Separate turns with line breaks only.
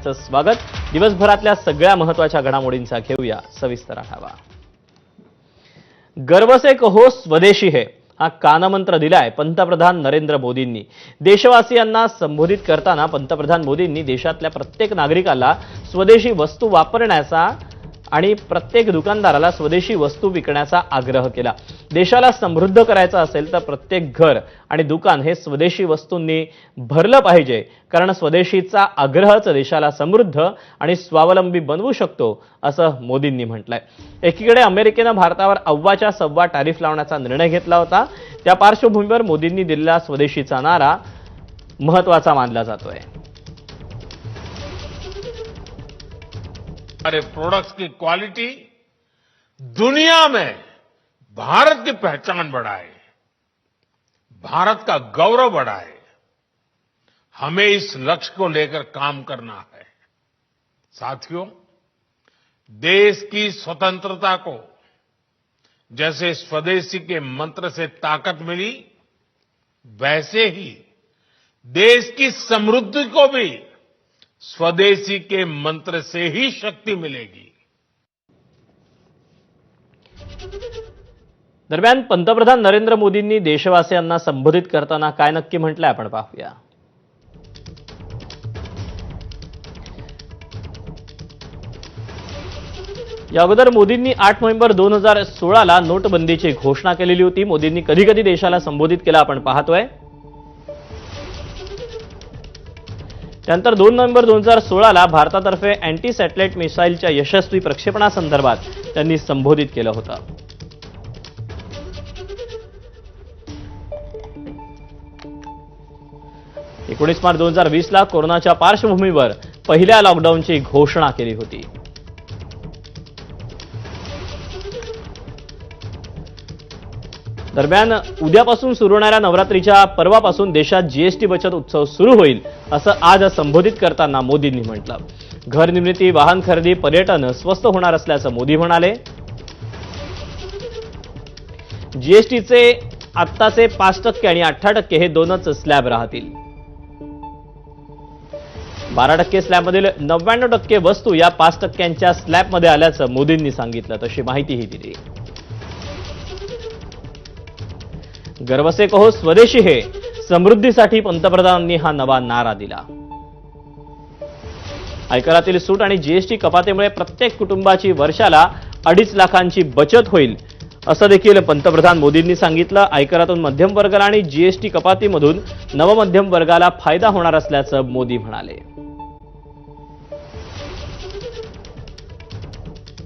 सगळ्यांचं स्वागत. दिवसभरातल्या सगळ्या महत्त्वाच्या घडामोडींचा घेऊया सविस्तर आढावा. गर्व से कहो स्वदेशी है हा कानमंत्र दिलाय पंतप्रधान नरेंद्र मोदींनी. देशवासियांना संबोधित करताना पंतप्रधान मोदींनी देशातल्या प्रत्येक नागरिकाला स्वदेशी वस्तू वापरण्याचा आणि प्रत्येक दुकानदाराला स्वदेशी वस्तू विकण्याचा आग्रह केला. देशाला समृद्ध करायचं असेल तर प्रत्येक घर आणि दुकान हे स्वदेशी वस्तूंनी भरलं पाहिजे. कारण स्वदेशीचा आग्रहच देशाला समृद्ध आणि स्वावलंबी बनवू शकतो असं मोदींनी म्हटलंय. एकीकडे अमेरिकेनं भारतावर अव्वाच्या सव्वा टॅरिफ लावण्याचा निर्णय घेतला होता. त्या पार्श्वभूमीवर मोदींनी दिलेला स्वदेशीचा नारा महत्त्वाचा मानला जातोय.
हमारे प्रोडक्ट्स की क्वालिटी दुनिया में भारत की पहचान बढ़ाए, भारत का गौरव बढ़ाए। हमें इस लक्ष्य को लेकर काम करना है। साथियों, देश की स्वतंत्रता को जैसे स्वदेशी के मंत्र से ताकत मिली, वैसे ही देश की समृद्धि को भी स्वदेशी के मंत्र से ही शक्ति मिलेगी।
दरम्यान पंतप्रधान नरेंद्र मोदींनी देशवासियांना संबोधित करताना काय नक्की म्हटलंय आपण पाहूया. या अगोदर मोदींनी आठ नोव्हेंबर दोन हजार सोळाला नोटबंदीची घोषणा केलेली होती. मोदींनी कधी कधी देशाला संबोधित केलं आपण पाहतोय. त्यानंतर दोन नोव्हेंबर दोन हजार सोळाला भारतातर्फे अँटी सॅटेलाइट मिसाईलच्या यशस्वी प्रक्षेपणासंदर्भात त्यांनी संबोधित केलं होतं. एकोणीस मार्च दोन हजार वीस ला कोरोनाच्या पार्श्वभूमीवर पहिल्या लॉकडाऊनची घोषणा केली होती. दरम्यान उद्यापासून सुरू होणाऱ्या नवरात्रीच्या पर्वापासून देशात जीएसटी बचत उत्सव सुरू होईल असं आज संबोधित करताना मोदींनी म्हटलं. घर निर्मिती वाहन खरेदी पर्यटन स्वस्त होणार असल्याचं मोदी म्हणाले. जीएसटीचे आत्ताचे पाच टक्के आणि अठरा टक्के हे दोनच स्लॅब राहतील. बारा टक्के स्लॅबमधील नव्याण्णव टक्के वस्तू या पाच टक्क्यांच्या स्लॅबमध्ये आल्याचं मोदींनी सांगितलं. तशी माहितीही दिली. गर्वसे कहो स्वदेशी हे. समृद्धीसाठी पंतप्रधानांनी हा नवा नारा दिला. आयकरातील सूट आणि जीएसटी कपातीमुळे प्रत्येक कुटुंबाची वर्षाला अडीच लाखांची बचत होईल असं देखील पंतप्रधान मोदींनी सांगितलं. आयकरातून मध्यम वर्गाला आणि जीएसटी कपातीमधून नवमध्यम वर्गाला फायदा होणार असल्याचं मोदी म्हणाले.